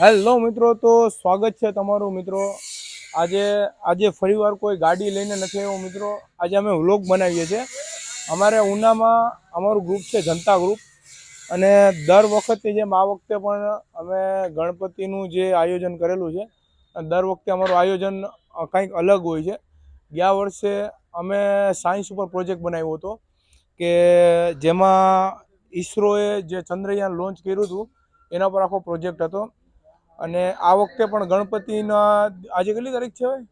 Hello મિત્રો, તો સ્વાગત છે તમારું મિત્રો. આજે આજે ફરીવાર કોઈ ગાડી લઈને નથી આવ્યો મિત્રો. આજે અમે વ્લોગ બનાવીએ છીએ. અમારે ઉનામાં અમારું ગ્રુપ છે, જનતા ગ્રુપ અને દર વખતે જેમ આ વખતે પણ અમે ગણપતિનું જે આયોજન કરેલું છે દર વખતે અમારું આયોજન કંઈક અલગ હોય છે. ગયા વર્ષે અમે સાયન્સ ઉપર પ્રોજેક્ટ બનાવ્યો હતો કે જેમાં ઈસરોએ જે ચંદ્રયાન લોન્ચ કર્યું હતું, એના પર આખો પ્રોજેક્ટ હતો. અને આ વખતે પણ ગણપતિના, આજે કેટલી તારીખ છે ભાઈ?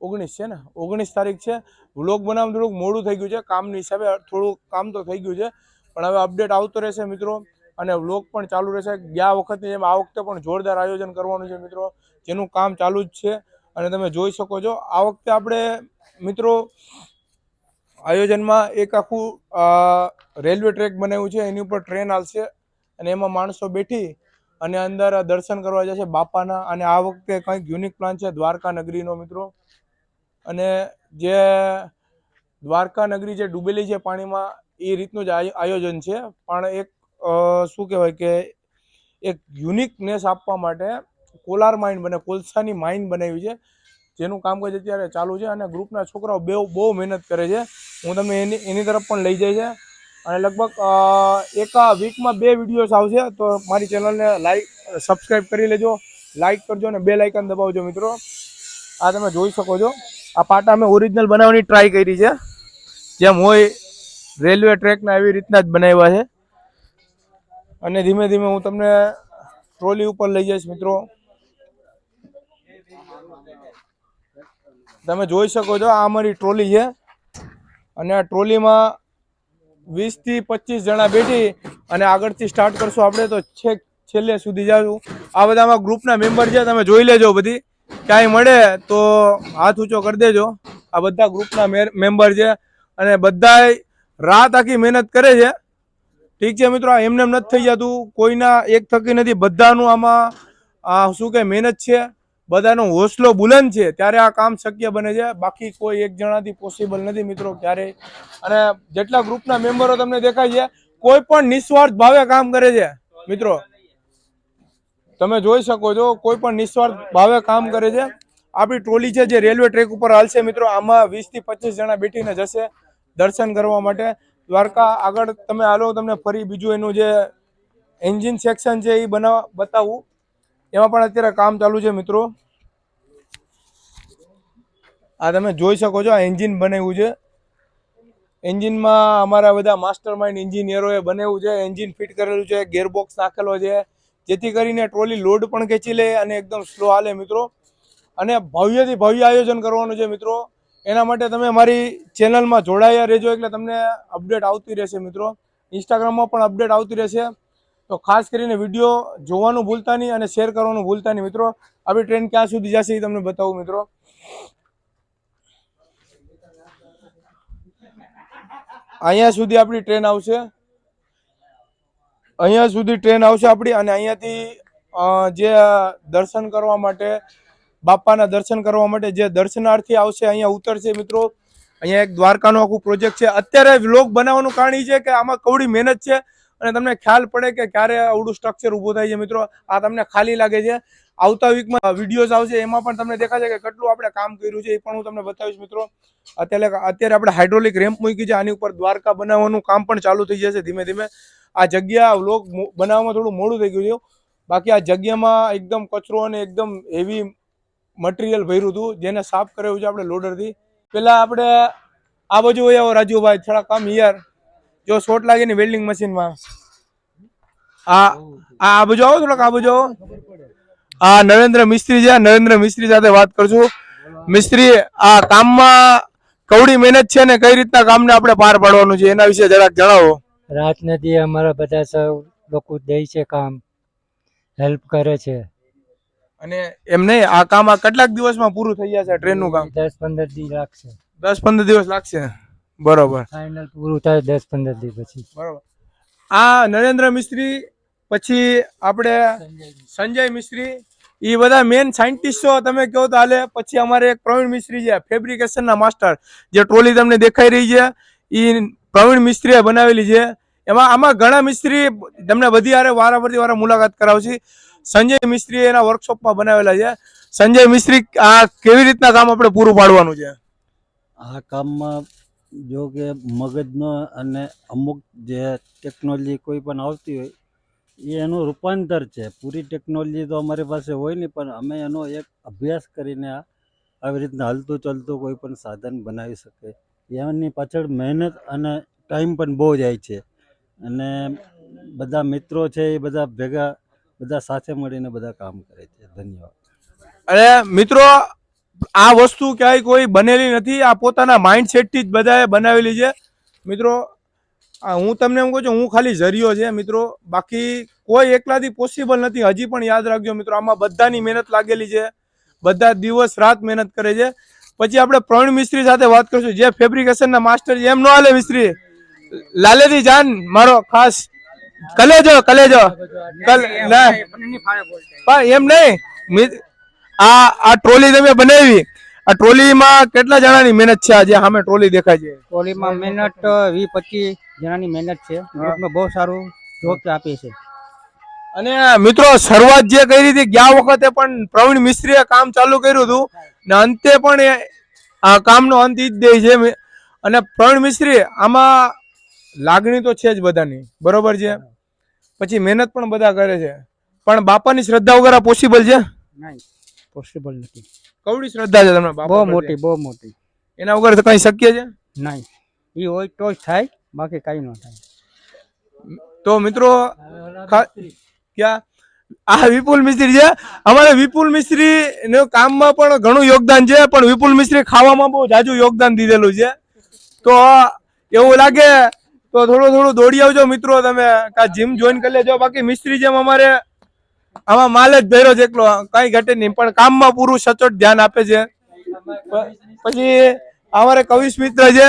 ઓગણીસ છે ને? ઓગણીસ તારીખ છે. વ્લોગ બનાવવાનું થોડુંક મોડું થઈ ગયું છે, કામની હિસાબે થોડુંક કામ તો થઈ ગયું છે, પણ હવે અપડેટ આવતો રહેશે મિત્રો, અને વ્લોગ પણ ચાલુ રહેશે. ગયા વખતની જેમ આ વખતે પણ જોરદાર આયોજન કરવાનું છે મિત્રો, જેનું કામ ચાલુ જ છે, અને તમે જોઈ શકો છો. આ વખતે આપણે મિત્રો આયોજનમાં એક આખું રેલવે ટ્રેક બનાવ્યું છે, એની ઉપર ટ્રેન હાલશે, અને એમાં માણસો બેઠી અને અંદર દર્શન કરવા જશે બાપાના. અને આ વખતે કંઈક યુનિક પ્લાન છે દ્વારકા નગરીનો મિત્રો. અને જે દ્વારકા નગરી જે ડૂબેલી છે પાણીમાં, એ રીતનું જ આયો- આયોજન છે. પણ એક શું કહેવાય કે એક યુનિકનેસ આપવા માટે કોલાર માઇન્ડ બને, કોલસાની માઇન્ડ બનાવી છે. જેનું કામકાજ અત્યારે ચાલુ છે અને ગ્રુપના છોકરાઓ બે બહુ મહેનત કરે છે. હું તમને એની એની તરફ પણ લઈ જાય છે. અને લગભગ એક વીકમાં બે વિડીયોઝ આવશે, તો મારી ચેનલને લાઈક સબસ્ક્રાઈબ કરી લેજો. લાઈક કરજો અને બે લાઇકન દબાવજો મિત્રો. આ તમે જોઈ શકો છો. આ પાટા અમે ઓરિજિનલ બનાવવાની ટ્રાય કરી છે. જેમ હોય રેલવે ટ્રેકના એવી રીતના જ બનાવ્યા છે. અને ધીમે ધીમે હું તમને ટ્રોલી ઉપર લઈ જઈશ મિત્રો. તમે જોઈ શકો છો, આ અમારી ટ્રોલી છે. અને આ ટ્રોલીમાં વીસથી પચીસ જણા બેઠી અને આગળથી સ્ટાર્ટ કરશું આપણે, તો છેક છેલ્લે સુધી જાશું. આ બધામાં ગ્રુપના મેમ્બર છે, તમે જોઈ લેજો બધી. ક્યાંય મળે તો હાથ ઊંચો કરી દેજો. આ બધા ગ્રુપના મેમ્બર છે અને બધા રાત આખી મહેનત કરે છે. ઠીક છે મિત્રો, આ એમને એમ નથી થઈ જતું. કોઈના એક થકી નથી. બધાનું આમાં શું કે મહેનત છે. બધાનો હોસલો બુલંદ છે, ત્યારે આ કામ શક્ય બને છે. બાકી કોઈ એક જણાથી પોસિબલ નથી મિત્રો, ક્યારેય. અને જેટલા ગ્રુપના મેમ્બરો તમને દેખાય છે, કોઈ પણ નિસ્વાર્થ ભાવે કામ કરે છે, મિત્રો. તમે જોઈ શકો છો, કોઈ પણ નિસ્વાર્થ ભાવે કામ કરે છે. આપણી ટ્રોલી છે, જે રેલવે ટ્રેક ઉપર હાલશે, મિત્રો. આમાં વીસથી પચીસ જણા બેઠીને જશે દર્શન કરવા માટે. દ્વારકા આગળ તમે હાલો, તમને ફરી બીજું એનું જે એન્જિન સેક્શન છે, એ બનાવ બતાવું. એમાં પણ અત્યારે કામ ચાલુ છે, મિત્રો. આ તમે જોઈ શકો છો, આ એન્જિન બનાવ્યું છે. એન્જિનમાં અમારા બધા માસ્ટર માઇન્ડ એન્જિનિયરોએ બનાવ્યું છે એન્જિન ફિટ કરેલું છે ગેરબોક્સ નાખેલો છે. જેથી કરીને ટ્રોલી લોડ પણ ખેંચી લે અને એકદમ સ્લો હાલે, મિત્રો. અને ભવ્યથી ભવ્ય આયોજન કરવાનું છે, મિત્રો. એના માટે તમે મારી ચેનલમાં જોડાયા રહેજો, એટલે તમને અપડેટ આવતી રહેશે, મિત્રો. ઇન્સ્ટાગ્રામમાં પણ અપડેટ આવતી રહેશે. તો ખાસ કરીને વીડિયો જોવાનું ભૂલતા નહીં અને શેર કરવાનું ભૂલતા નહીં. મિત્રો, આપણી ટ્રેન ક્યાં સુધી જશે એ તમને બતાવું મિત્રો. અહીંયા સુધી આપણી ટ્રેન આવશે. અહીંયા સુધી ટ્રેન આવશે આપણી અને અહીંયાથી જે દર્શન કરવા માટે બાપાના દર્શન કરવા માટે જે દર્શનાર્થી આવશે, અહીંયા ઉતરશે મિત્રો. અહીંયા એક દ્વારકાનો આખું પ્રોજેક્ટ છે. અત્યારે વ્લોગ બનાવવાનું કારણ છે કે આમાં કવડી મહેનત છે. અને તમને ખ્યાલ પડે કે ક્યારે આવડું સ્ટ્રક્ચર ઊભું થાય છે મિત્રો? આ તમને ખાલી લાગે છે. આવતા વીકમાં વિડીયોઝ આવશે, એમાં પણ તમને દેખાશે કે કેટલું આપણે કામ કર્યું છે, એ પણ હું તમને બતાવીશ મિત્રો. અત્યારે અત્યારે આપણે હાઇડ્રોલિક રેમ્પ મૂકી છે, આની ઉપર દ્વારકા બનાવવાનું કામ પણ ચાલુ થઈ જશે ધીમે ધીમે. આ જગ્યા લોક બનાવવામાં થોડું મોડું થઈ ગયું છે. બાકી આ જગ્યામાં એકદમ કચરો અને એકદમ હેવી મટીરિયલ ભર્યું હતું, જેને સાફ કરાવ્યું છે આપણે લોડરથી પેલા આપણે આ બાજુ હોય રાજુભાઈ થોડા કામ હિયર જો શોટ લાગે ને વેલ્ડિંગ મશીનમાં આ આ આ બાજુ આવો થોડાક આ બાજુ આવો. આ નરેન્દ્ર મિસ્ત્રી છે નરેન્દ્ર મિસ્ત્રી સાથે વાત કરશું. મિસ્ત્રી આ કામમાં કવડી મહેનત છે ને કઈ રીતના કામને આપણે પાર પાડવાનું છે એના વિશે જરાક જણાવો. રાત નથી અમારા બધા સૌ લોકો દે છે કામ હેલ્પ કરે છે. અને એમ નહીં આ કામ આ કેટલાક દિવસમાં પૂરું થઈ જશે ટ્રેનનું કામ? દસ પંદર દિવસ લાગશે. દસ પંદર દિવસ લાગશે. બરોબર. ફાઇનલ પૂરું થાય દસ પંદર દિવસ પછી. બરોબર. આ નરેન્દ્ર મિસ્ત્રી પછી આપણે સંજય મિસ્ત્રી એ બધા મેન સાયન્ટિસ્ટો તમે કહો તો હાલે. પછી અમારે એક પ્રવીણ મિસ્ત્રી છે ફેબ્રિકેશનના માસ્ટર જે ટ્રોલી તમને દેખાઈ રહી છે. એ પ્રવીણ મિસ્ત્રીએ બનાવેલી છે. એમાં આમાં ઘણા મિસ્ત્રી તમને બધી હારે વારાફરતી પરથી વારા મુલાકાત કરાવશે. સંજય મિસ્ત્રી એના વર્કશોપમાં બનાવેલા છે. સંજય મિસ્ત્રી આ કેવી રીતના કામ આપણે પૂરું પાડવાનું છે? આ કામમાં જો કે મગજનો અને અમુક જે ટેકનોલોજી કોઈ પણ આવતી હોય, એ એનું રૂપાંતર છે. પૂરી ટેકનોલોજી તો અમારી પાસે હોય નહીં, પણ અમે એનો એક અભ્યાસ કરીને આ આવી રીતના હલતું ચલતું કોઈ પણ સાધન બનાવી શકે એની પાછળ મહેનત અને ટાઈમ પણ બહુ જાય છે. અને બધા મિત્રો છે એ બધા ભેગા, બધા સાથે મળીને બધા કામ કરે છે. ધન્યવાદ. અને મિત્રો આ વસ્તુ ક્યાંય કોઈ બનેલી નથી. આ પોતાના માઇન્ડસેટથી જ બધાએ બનાવેલી છે. મિત્રો હું તમને એમ કહું છું હું ખાલી જરિયો છે. મિત્રો બાકી કોઈ એકલાથી પોસિબલ નથી. હજી પણ યાદ રાખજો મિત્રો આમાં બધાની મહેનત લાગેલી છે. બધા દિવસ રાત મહેનત કરે છે. પછી આપણે પ્રવીણ મિસ્ત્રી સાથે વાત કરશું. જે ફેબ્રિકેશનના માસ્ટર છે એમ નો હાલે મિસ્ત્રી. લાલેથી જાન મારો ખાસ કલેજો કલેજો. કલ ના. એમ નહીં. આ આ ટ્રોલી તમે બનાવી. આ ટ્રોલીમાં કેટલા જણાની મહેનત છે આજે? સામે ટ્રોલી દેખાય છે. ટ્રોલીમાં મહેનત વીસ પચીસ જણાની મહેનત છે. બહુ સારું જોબ આપે છે. અને મિત્રો શરૂઆત જે કરી હતી ગયા વખતે પણ પ્રવીણ મિસ્ત્રીએ કામ ચાલુ કર્યું હતું. ને અંતે પણ એ આ કામનો અંત જ દે છે. અને પ્રવીણ મિસ્ત્રી આમાં લાગણી તો છે જ બધાની. બરોબર છે? પછી મહેનત પણ બધા કરે છે. પણ બાપાની શ્રદ્ધા વગર પોસિબલ છે? નહીં. પોસિબલ નથી. કવડી શ્રદ્ધા છે તમને બહુ મોટી બહુ મોટી. એના વગર તો કઈ શક્ય છે? નહીં. એ હોય તો જ થાય બાકી કઈ ન થાય. તો મિત્રો ક્યાં? આ વિપુલ મિસ્ત્રી છે. અમારે વિપુલ મિસ્ત્રી ને કામમાં પણ ઘણું યોગદાન છે પણ વિપુલ મિસ્ત્રી ખાવામાં બહુ જાજુ યોગદાન દીધેલું છે. તો એવું લાગે તો થોડું થોડું દોડી આવજો મિત્રો તમે કા જીમ જોઈન કરી લેજો. બાકી મિસ્ત્રી જેમ અમારે આમાં માલ જ ભર્યો છે એકલો. કઈ ઘટે નહીં. પણ કામમાં પૂરું સચોટ ધ્યાન આપે છે. પછી અમારે કવિશ મિત્ર છે.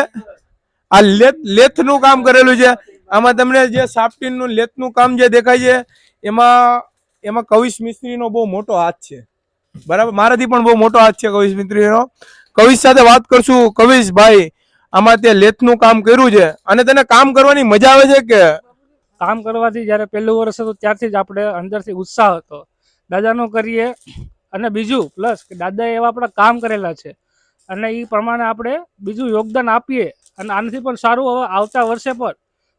આ લેથ લેથનું કામ કરેલું છે. આમાં તમને જે સાફ્ટીનનું લેથનું કામ જે દેખાય છે, એમાં એમાં કવિશ મિસ્ત્રીનો બહુ મોટો હાથ છે. બરાબર? મારાથી પણ બહુ મોટો હાથ છે કવિશ મિસ્ત્રીનો. કવિશ સાથે વાત કરશું. કવિશ ભાઈ આમાં તે લેથનું કામ કર્યું છે. અને તને કામ કરવાની મજા આવે છે કે કામ કરવાથી જ્યારે પહેલું વર્ષ હતું ત્યારથી જ આપણે અંદરથી ઉત્સાહ હતો. દાદાનું કરીએ અને બીજું પ્લસ કે દાદાએ એવા આપણા કામ કરેલા છે. અને એ પ્રમાણે આપણે બીજું યોગદાન આપીએ અને આનાથી પણ સારું હવે આવતા વર્ષે પણ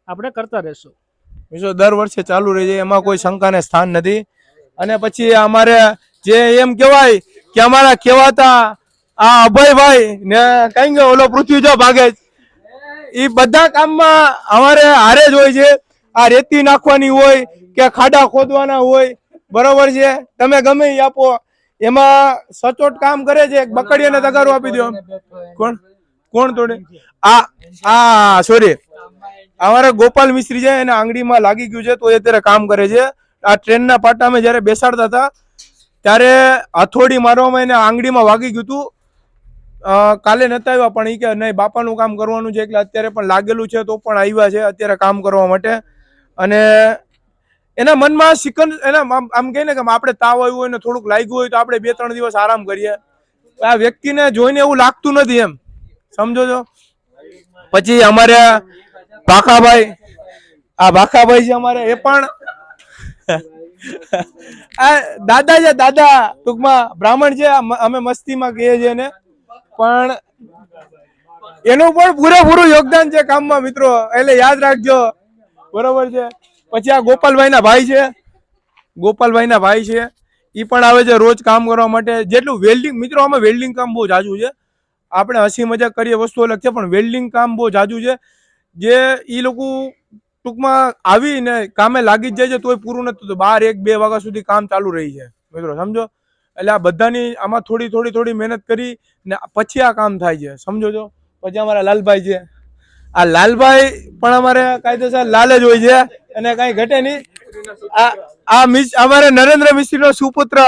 આપણે કરતા રહીશું. બીજો દર વર્ષે ચાલુ રહી જાય એમાં કોઈ શંકાને સ્થાન નથી. અને પછી અમારે જે એમ કહેવાય કે અમારા કહેવાતા આ અભયભાઈ ને કઈ ઓલો પૃથ્વી જો. ભાગે એ બધા કામમાં અમારે હારે જ હોય છે. આ રેતી નાખવાની હોય કે ખાડા ખોદવાના હોય, બરોબર છે? તમે ગમે એ આપો. એમાં સચોટ કામ કરે છે બકડીયાને તગારો આપી દો કોણ? કોણ તોડે? આ આ સોરી અમારે ગોપાલ મિસ્ત્રી છે, એને આંગળીમાં લાગી ગયું છે, તો એ અત્યારે કામ કરે છે. આ ટ્રેનના અમે જ્યારે બેસાડતા હતા, ત્યારે હથોડી મારવામાં એને આંગળીમાં વાગી ગયું હતું. કાલે નતા આવ્યા, પણ એ કે નહીં, બાપાનું કામ કરવાનું છે, એટલે અત્યારે પણ લાગેલું છે, તો પણ આવ્યા છે, અત્યારે કામ કરવા માટે. અને એના મનમાં સિકન એના આમ આમ કહે ને કે આપણે તાવ આવ્યું હોય ને થોડુંક લાગ્યું હોય તો આપણે બે ત્રણ દિવસ આરામ કરીએ. આ વ્યક્તિને જોઈને એવું લાગતું નથી એમ. સમજો છો? પછી અમારે ભાખાભાઈ, આ ભાખાભાઈ છે અમારે, એ પણ આ દાદા છે, દાદા ટૂંકમાં બ્રાહ્મણ છે અમે મસ્તીમાં કહીએ છીએ એને. પણ એનું પણ પૂરેપૂરું યોગદાન છે કામમાં, મિત્રો. એટલે યાદ રાખજો બરોબર છે? પછી આ ગોપાલભાઈ ના ભાઈ છે. ગોપાલભાઈ ના ભાઈ છે. એ પણ આવે છે રોજ કામ કરવા માટે. જેટલું વેલ્ડિંગ મિત્રો, આમાં વેલ્ડિંગ કામ બહુ જાજુ છે. આપણે હસી મજાક કરીએ, વસ્તુ અલગ છે, પણ વેલ્ડિંગ કામ બહુ જાજુ છે. જે એ લોકો ટૂંકમાં આવીને કામે લાગી જ જાય છે, તોય પૂરું નથી થતું. બાર એક બે વાગ્યા સુધી કામ ચાલુ રહી છે મિત્રો, સમજો? એટલે આ બધાની આમાં થોડી થોડી થોડી મહેનત કરી ને પછી આ કામ થાય છે. સમજો છો? પછી અમારા લાલભાઈ છે. આ લાલભાઈ પણ અમારે કાયદેસર લાલ જ હોય છે અને કાંઈ ઘટે નહીં. આ અમારે નરેન્દ્ર મિસ્ત્રીનો સુપુત્ર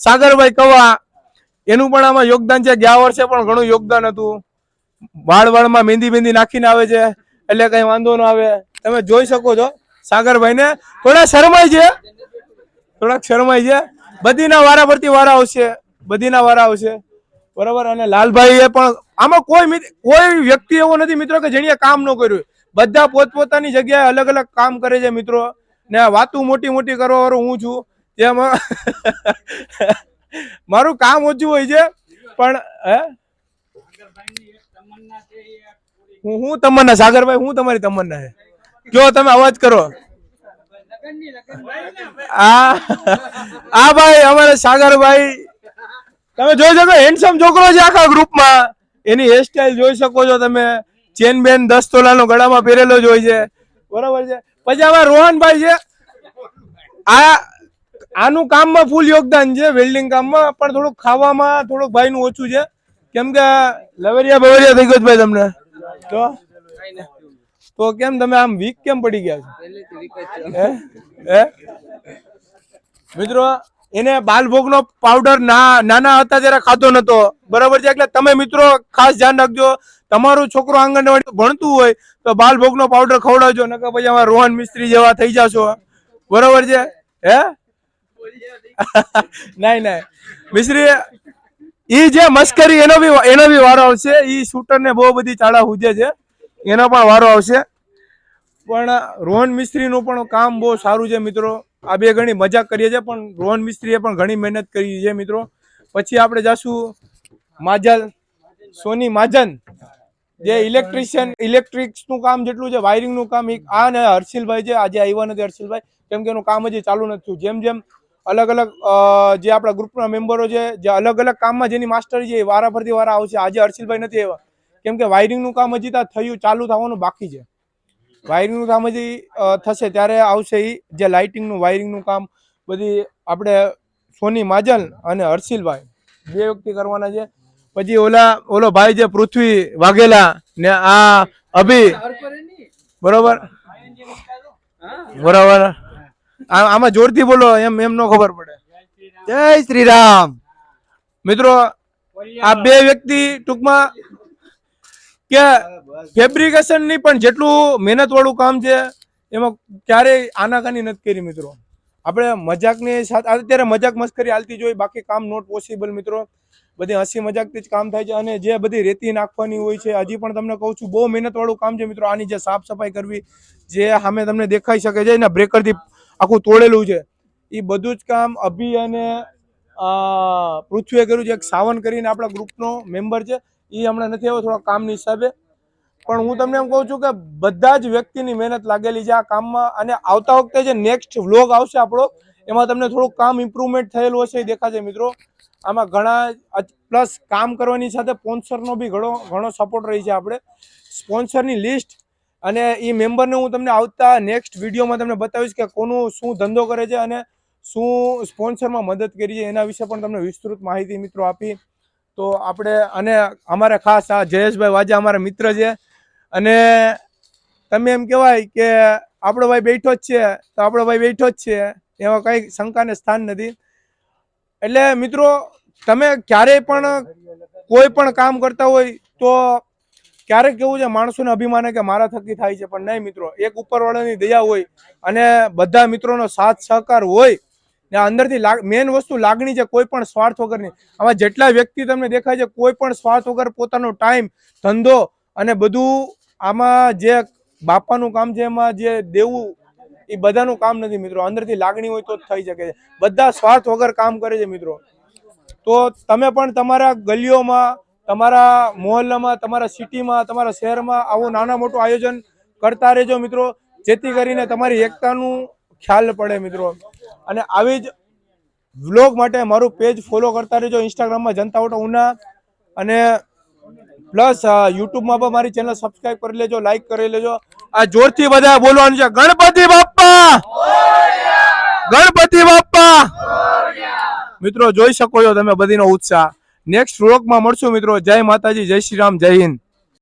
સાગરભાઈ કવા, એનું પણ આમાં યોગદાન છે. ગયા વર્ષે પણ ઘણું યોગદાન હતું. વાળ વાળમાં મહેંદી મહેંદી નાખીને આવે છે. એટલે કઈ વાંધો ન આવે. તમે જોઈ શકો છો. સાગરભાઈ ને થોડા શરમાય છે. થોડાક શરમાય છે. બધીના વારા પરથી વારા આવશે. બધીના વારા આવશે. બરાબર? અને લાલભાઈ એ પણ આમાં કોઈ કોઈ વ્યક્તિ એવો નથી મિત્રો કે જેણે કામ ન કર્યું. બધા પોતપોતાની જગ્યાએ અલગ અલગ કામ કરે છે મિત્રો. ને વાતું મોટી મોટી કરવા વાળો હું છું. જેમાં મારું કામ ઓછું હોય છે, પણ, હે? હું હું તમન્ના, સાગરભાઈ, હું તમારી તમન્ના છે કયો તમે અવાજ કરો. આ આ ભાઈ, અમારે સાગરભાઈ તમે જોઈ શકો હેન્ડસમ છોકરો છે આખા ગ્રુપમાં એની હેરસ્ટાઈલ જોઈ શકો છો તમે. ચેન બેન દસ તોલાનો ગળામાં પહેરેલો જ હોય છે. બરોબર છે? પછી આમાં રોહનભાઈ છે. આ આનું કામમાં ફૂલ યોગદાન છે વેલ્ડિંગ કામમાં પણ થોડુંક ખાવામાં થોડુંક ભાઈનું ઓછું છે. કેમ કે લવરિયા બવરિયા થઈ ગયો ભાઈ તમને. તો? તો કેમ તમે આમ વીક કેમ પડી ગયા છો? મિત્રો એને બાલભોગનો પાવડર ના નાના હતા ત્યારે ખાતો નતો. બરાબર છે? એટલે તમે મિત્રો ખાસ ધ્યાન રાખજો. તમારું છોકરો આંગણવાડી ભણતું હોય, તો બાલભોગનો પાવડર ખવડાવજો. નકર પછી આમાં રોહન મિસ્ત્રી જેવા થઈ જશો. બરોબર છે? હે? નહીં નહીં. મિસ્ત્રી, ઈ જે મસ્કરી, એનો બી એનો બી વારો આવશે. ઈ શૂટર ને બહુ બધી ચાળા હુજે છે. એનો પણ વારો આવશે. પણ રોહન મિસ્ત્રીનું પણ કામ બહુ સારું છે, મિત્રો. આ બે ઘણી મજાક કરીએ છીએ, પણ રોહન મિસ્ત્રીએ પણ ઘણી મહેનત કરી છે મિત્રો. પછી આપણે જાશું માજલ, સોની માજન, જે ઇલેક્ટ્રિશિયન ઇલેક્ટ્રિક્સનું કામ જેટલું છે વાયરિંગનું કામ આ ને હર્ષિલભાઈ છે, આજે આવ્યા નથી હર્ષિલભાઈ, કેમ કે એનું કામ હજી ચાલુ નથી જેમ જેમ અલગ અલગ જે આપણા ગ્રુપના મેમ્બરો છે, જે અલગ અલગ કામમાં જેની માસ્ટરી છે, એ વારા ફરતી વારા આવશે. આજે હર્ષિલભાઈ નથી આવ્યા. કેમ કે વાયરિંગનું કામ હજી ત્યાં થયું, ચાલુ થવાનું બાકી છે. વાયરિંગનું કામ હજી થશે. ત્યારે આવશે એ જે લાઇટિંગનું, વાયરિંગનું કામ, બધી આપણે સોની માજલ અને હર્ષિલભાઈ, બે વ્યક્તિ કરવાના છે. પછી ઓલા, ઓલો ભાઈ જે પૃથ્વી વાઘેલા ને આ અભી. બરોબર? બરોબર. આમાં જોરથી બોલો, એમ એમ નો ખબર પડે. જય શ્રી રામ. મિત્રો, આ બે વ્યક્તિ ટૂંકમાં કે ફેબ્રિકેશનની પણ જેટલું મહેનત વાળું કામ છે એમાં ક્યારેય આનાકાની નથી કરી મિત્રો. આપણે મજાકની સાથે અત્યારે મજાક મસ્કરી હાલતી જોઈ બાકી કામ નોટ પોસિબલ મિત્રો. બધી હસી મજાકથી જ કામ થાય છે અને જે બધી રેતી નાખવાની હોય છે હજી પણ તમને કહું છું બહુ મહેનતવાળું કામ છે મિત્રો આની જે સાફ સફાઈ કરવી જે સામે તમને દેખાઈ શકે છે એના બ્રેકરથી આખું તોડેલું છે. એ બધું જ કામ અભી અને પૃથ્વીએ કર્યું છે. એક સાવન કરીને આપણા ગ્રુપનો મેમ્બર છે. એ હમણાં નથી આવ્યો, થોડા કામની હિસાબે. પણ હું તમને એમ કહું છું કે બધા જ વ્યક્તિની મહેનત લાગેલી છે આ કામમાં અને આવતા વખતે જે નેક્સ્ટ વ્લોગ આવશે આપણો, એમાં તમને થોડુંક કામ ઇમ્પ્રુવમેન્ટ થયેલું હશે એ દેખાશે મિત્રો. આમાં ઘણા પ્લસ કામ કરવાની સાથે સ્પોન્સરનો બી ઘણો ઘણો સપોર્ટ રહી છે આપણે. સ્પોન્સરની લિસ્ટ અને એ મેમ્બરને હું તમને આવતા નેક્સ્ટ વિડીયોમાં તમને બતાવીશ કે કોનું શું ધંધો કરે છે અને શું સ્પોન્સરમાં મદદ કરી છે એના વિશે પણ તમને વિસ્તૃત માહિતી મિત્રો આપી. તો આપણે, અને અમારે ખાસ આ જયેશભાઈ વાજા અમારા મિત્ર છે. અને તમે એમ કહેવાય કે આપણો ભાઈ બેઠો જ છે, તો આપણો ભાઈ બેઠો જ છે, એમાં કંઈ શંકાને સ્થાન નથી. એટલે મિત્રો, તમે ક્યારેય પણ કોઈ પણ કામ કરતા હોય તો ક્યારેક કેવું છે, માણસોને અભિમાન કે મારા થકી થાય છે, પણ નહીં મિત્રો. એક ઉપરવાળાની દયા હોય અને બધા મિત્રોનો સાથ સહકાર હોય ને અંદરથી મેન વસ્તુ લાગણી છે, કોઈ પણ સ્વાર્થ વગરની આમાં જેટલા વ્યક્તિ તમને દેખાય છે, કોઈ પણ સ્વાર્થ વગર પોતાનો ટાઈમ ધંધો અને બધું આમાં જે બાપાનું કામ છે, એમાં જે દેવું, એ બધાનું કામ નથી મિત્રો. અંદરથી લાગણી હોય તો જ થઈ શકે છે. બધા સ્વાર્થ વગર કામ કરે છે મિત્રો. તો તમે પણ તમારા ગલીઓમાં, તમારા મોહલ્લામાં, તમારા સિટીમાં, તમારા શહેરમાં આવું નાના મોટું આયોજન કરતા રહેજો મિત્રો. જેથી કરીને તમારી એકતાનું ખ્યાલ પડે મિત્રો. અને આવી જ વ્લોગ માટે મારું પેજ ફોલો કરતા રહેજો ઇન્સ્ટાગ્રામમાં જનતા ઓટો ઉના. અને પ્લસ યુટ્યુબમાં પણ મારી ચેનલ સબસ્ક્રાઇબ કરી લેજો લાઈક કરી લેજો. આ જોરથી બધા બોલવાનું છે. ગણપતિ બાપ્પા! ગણપતિ બાપ્પા! મિત્રો, જોઈ શકો છો તમે બધીનો ઉત્સાહ. નેક્સ્ટ વ્લોગમાં મળશું મિત્રો. જય માતાજી, જય શ્રી રામ, જય હિન્દ.